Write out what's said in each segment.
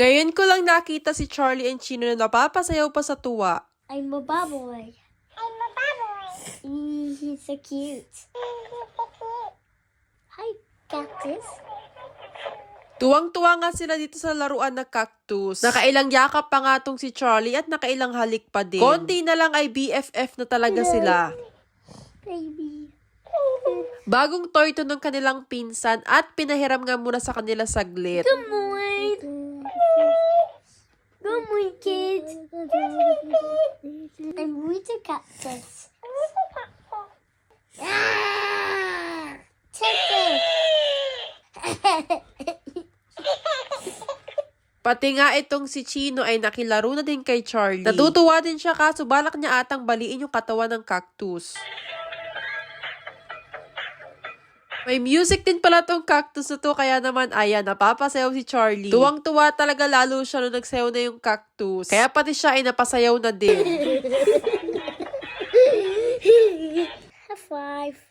Ngayon ko lang nakita si Charlie and Chino na napapasayaw pa sa tuwa. I'm a baboy. I'm a baboy. Mm, He's so cute. He's so cute. Hi, cactus. Tuwang-tuwa nga sila dito sa laruan na cactus. Nakailang yakap pa nga tong si Charlie at nakailang halik pa din. Konti na lang ay BFF na talaga sila. Baby. Bagong toy to ng kanilang pinsan at pinahiram nga muna sa kanila saglit. Good morning. Good morning, kids. I'm with the cactus. Ah! Pati nga itong si Chino ay nakilaro na din kay Charlie. Natutuwa din siya kaso balak niya atang baliin yung katawan ng cactus. May music din pala tong cactus na to, kaya naman, ayan, napapasayaw si Charlie. Tuwang-tuwa talaga lalo siya nung nagsayaw na yung cactus. Kaya pati siya ay napasayaw na din. Five.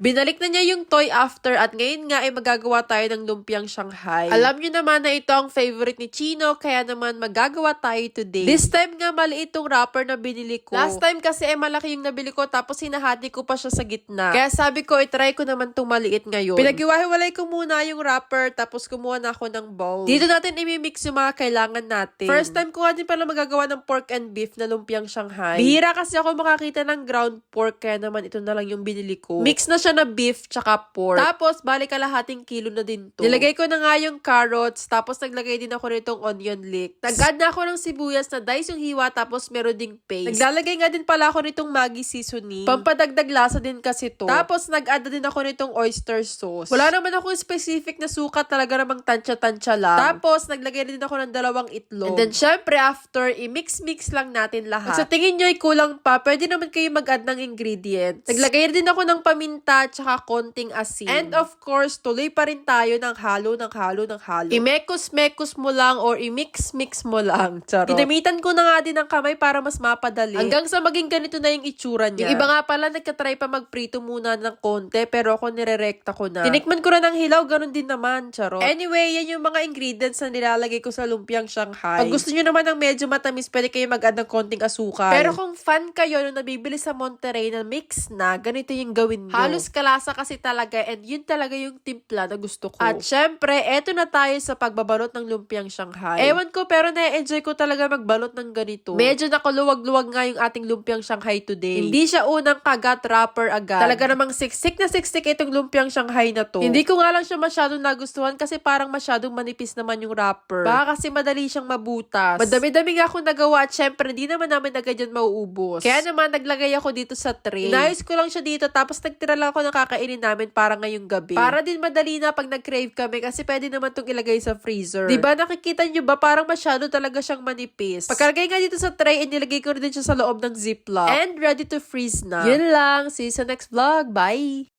Binalik na niya yung toy after at ngayon nga ay magagawa tayo ng lumpiang Shanghai. Alam niyo naman na ito ang favorite ni Chino kaya naman magagawa tayo today. This time nga maliit tong wrapper na binili ko. Last time kasi ay malaki yung nabili ko tapos hinahati ko pa siya sa gitna. Kaya sabi ko itry ko naman tong maliit ngayon. Pinaghiwa-hiwalay ko muna yung wrapper tapos kumuha na ako ng bowl. Dito natin imimix yung mga kailangan natin. First time ko nga din pala magagawa ng pork and beef na lumpiang Shanghai. Bihira kasi ako makakita ng ground pork kaya naman ito na lang yung binili ko. Mix na siya na beef tsaka pork. Tapos, balik kalahating kilo na din to. Nilagay ko na nga yung carrots, tapos naglagay din ako nitong onion leeks. Nag-add na ako ng sibuyas na dice yung hiwa, tapos meron ding paste. Naglalagay nga din pala ako nitong Maggi seasoning. Pampadagdag lasa din kasi to. Tapos, nag-add na din ako nitong oyster sauce. Wala naman ako specific na sukat, talaga namang tansya-tansya lang. Tapos, naglagay din ako ng dalawang itlog. And then, syempre, after, i-mix-mix lang natin lahat. Kung sa tingin nyo ay kulang pa, pwede naman kayo mag-add ng ingredients. Naglagay din ako ng paminta, tsaka konting asin. And of course, tuloy pa rin tayo ng halo, ng halo, ng halo. I-mekos-mekos mo lang or i-mix-mix mo lang. Charot. Ginamitan ko na nga din ng kamay para mas mapadali. Hanggang sa maging ganito na yung itsura niya. Yung iba nga pala, nagka-try pa magprito muna ng konti, pero ako nirerekta ko na. Tinikman ko na ng hilaw, ganun din naman. Charot. Anyway, yan yung mga ingredients na nilalagay ko sa lumpiang Shanghai. Pag gusto nyo naman ng medyo matamis, pwede kayo mag-add ng konting asukal. Pero kung fan kayo nung nabibili sa Monterey na mix na, ganito yung gawin nyo. Halos kalasa kasi talaga and yun talaga yung timpla na gusto ko. At syempre, eto na tayo sa pagbabalot ng lumpiang Shanghai. Ewan ko pero na-enjoy ko talaga magbalot ng ganito. Medyo nakuluwag-luwag nga yung ating lumpiang Shanghai today. Hindi siya unang kagat wrapper agad. Talaga namang siksik na siksik itong lumpiang Shanghai na to. Hindi ko nga lang siya masyadong nagustuhan kasi parang masyadong manipis naman yung wrapper. Baka kasi madali siyang mabutas. Madami-dami nga akong nagawa at syempre hindi naman namin agad yan mauubos. Kaya naman naglagay ako dito sa tray. Inayos ko lang siya dito tapos nagtira lang ako ng kakainin namin para ngayong gabi. Para din madali na pag nag-crave kami kasi pwede naman itong ilagay sa freezer. 'Di ba nakikita nyo ba parang masyado talaga siyang manipis. Pagkalagay nga dito sa tray, inilagay ko na din siya sa loob ng ziplock. And ready to freeze na. Yun lang. See you sa next vlog. Bye!